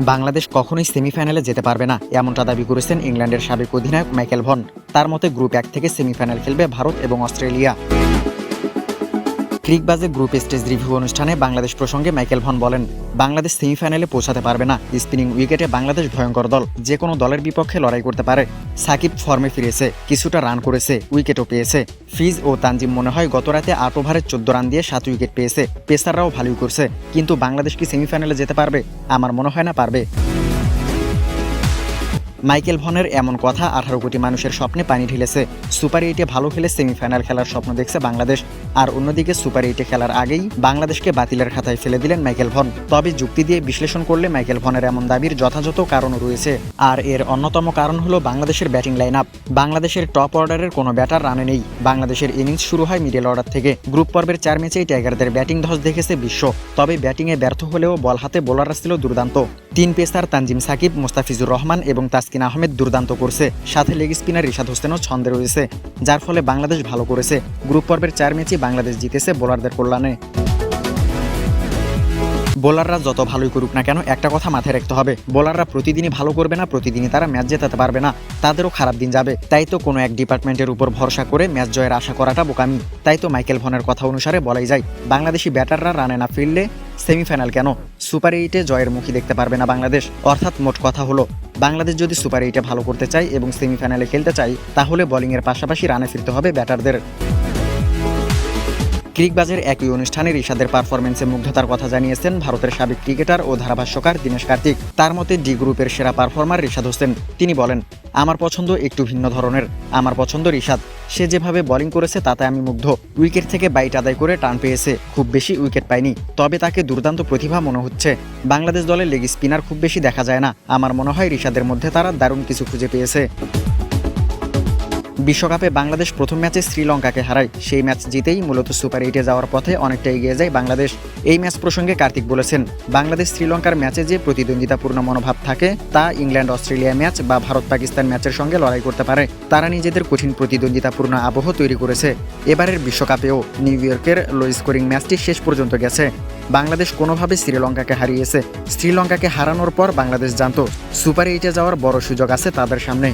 বাংলাদেশ কখনোই সেমিফাইনালে যেতে পারবে না, এমনটা দাবি করেছেন ইংল্যান্ডের সাবেক অধিনায়ক মাইকেল ভন। তার মতে গ্রুপ এক থেকে সেমিফাইনাল খেলবে ভারত এবং অস্ট্রেলিয়া। ক্রিকবাজে গ্রুপ স্টেজ রিভিউ অনুষ্ঠানে বাংলাদেশ প্রসঙ্গে মাইকেল ভন বলেন, বাংলাদেশ সেমিফাইনালে পৌঁছাতে পারবে না। স্পিনিং উইকেটে বাংলাদেশ ভয়ঙ্কর দল, যে কোনো দলের বিপক্ষে লড়াই করতে পারে। সাকিব ফর্মে ফিরেছে, কিছুটা রান করেছে, উইকেটও পেয়েছে। ফিজ ও তানজিম মনে হয় গত রাতে আট ওভারে চোদ্দ রান দিয়ে সাত উইকেট পেয়েছে। পেসাররাও ভালোই করছে। কিন্তু বাংলাদেশ কি সেমিফাইনালে যেতে পারবে? আমার মনে হয় না পারবে। মাইকেল ভনের এমন কথা আঠারো কোটি মানুষের স্বপ্নে পানি ঢেলেছে। সুপার এইটে ভালো খেলে সেমিফাইনাল খেলার স্বপ্ন দেখছে বাংলাদেশ। আর অন্যদিকে সুপার এইটে খেলার আগেই বাংলাদেশকে বাতিলের খাতায় ফেলে দিলেন মাইকেল ভন। তবে যুক্তি দিয়ে বিশ্লেষণ করলে মাইকেল ভনের এমন দাবির যথাযথ কারণও রয়েছে। আর এর অন্যতম কারণ হলো বাংলাদেশের ব্যাটিং লাইন আপ বাংলাদেশের টপ অর্ডারের কোনো ব্যাটার রানে নেই। বাংলাদেশের ইনিংস শুরু হয় মিডল অর্ডার থেকে। গ্রুপ পর্বের চার ম্যাচেই টাইগারদের ব্যাটিং ধস দেখেছে বিশ্ব। তবে ব্যাটিংয়ে ব্যর্থ হলেও বল হাতে বোলাররা ছিল দুর্দান্ত। তিন পেসার তানজিম সাকিব, মোস্তাফিজুর রহমান এবং তাসকিন আহমেদ দুর্দান্ত করছে। সাথে লেগ স্পিনার রিশাদ হোসেনও ছন্দে রয়েছে, যার ফলে বাংলাদেশ ভালো করেছে। গ্রুপ পর্বের চার ম্যাচই বাংলাদেশ জিতেছে বোলারদের কল্যাণে। বোলাররা যত ভালোই করুক না কেন, একটা কথা মাথায় রাখতে হবে। বোলাররা প্রতিদিনই ভালো করবে না, প্রতিদিনই তারা ম্যাচ জেতাতে পারবে না। তাদেরও খারাপ দিন যাবে। তাই তো কোনো এক ডিপার্টমেন্টের উপর ভরসা করে ম্যাচ জয়ের আশা করাটা বোকামি। তাই তো মাইকেল ভনের কথা অনুসারে বলাই যায়, বাংলাদেশি ব্যাটাররা রানে না ফিরলে সেমিফাইনাল কেন? সুপার এইটে জয়ের মুখী দেখতে পারবে না বাংলাদেশ। অর্থাৎ মোট কথা হলো, বাংলাদেশ যদি সুপার এইটে ভালো করতে চায় এবং সেমিফাইনালে খেলতে চায়, তাহলে বোলিংয়ের পাশাপাশি রানে ফিরতে হবে ব্যাটারদের। ক্রিকবাজের একই অনুষ্ঠানে ঋষাদের পারফরমেন্সে মুগ্ধতার কথা জানিয়েছেন ভারতের সাবেক ক্রিকেটার ও ধারাভাষ্যকার দীনেশ কার্তিক। তার মতে, ডি গ্রুপের সেরা পারফর্মার ঋষাদ হোসেন। তিনি বলেন, আমার পছন্দ একটু ভিন্ন ধরনের। আমার পছন্দ ঋষাদ সে যেভাবে বোলিং করেছে তাতে আমি মুগ্ধ। উইকেট থেকে বাইট আদায় করে টান পেয়েছে। খুব বেশি উইকেট পায়নি তবে তাকে দুর্দান্ত প্রতিভা মনে হচ্ছে। বাংলাদেশ দলের লেগ স্পিনার খুব বেশি দেখা যায় না। আমার মনে হয় ঋষাদের মধ্যে তারা দারুণ কিছু খুঁজে পেয়েছে। বিশ্বকাপে বাংলাদেশ প্রথম ম্যাচে শ্রীলঙ্কাকে হারায়। সেই ম্যাচ জিতেই মূলত সুপার এইটে যাওয়ার পথে অনেকটা এগিয়ে যায় বাংলাদেশ। এই ম্যাচ প্রসঙ্গে কার্তিক বলেছেন, বাংলাদেশ শ্রীলঙ্কার ম্যাচে যে প্রতিদ্বন্দ্বিতাপূর্ণ মনোভাব থাকে, তা ইংল্যান্ড অস্ট্রেলিয়া ম্যাচ বা ভারত পাকিস্তান ম্যাচের সঙ্গে লড়াই করতে পারে। তারা নিজেদের কঠিন প্রতিদ্বন্দ্বিতাপূর্ণ আবহ তৈরি করেছে। এবারের বিশ্বকাপেও নিউ ইয়র্কের লো স্কোরিং ম্যাচটি শেষ পর্যন্ত গেছে। বাংলাদেশ কোনোভাবে শ্রীলঙ্কাকে হারিয়েছে। শ্রীলঙ্কাকে হারানোর পর বাংলাদেশ জানত, সুপার এইটে যাওয়ার বড় সুযোগ আছে তাদের সামনে।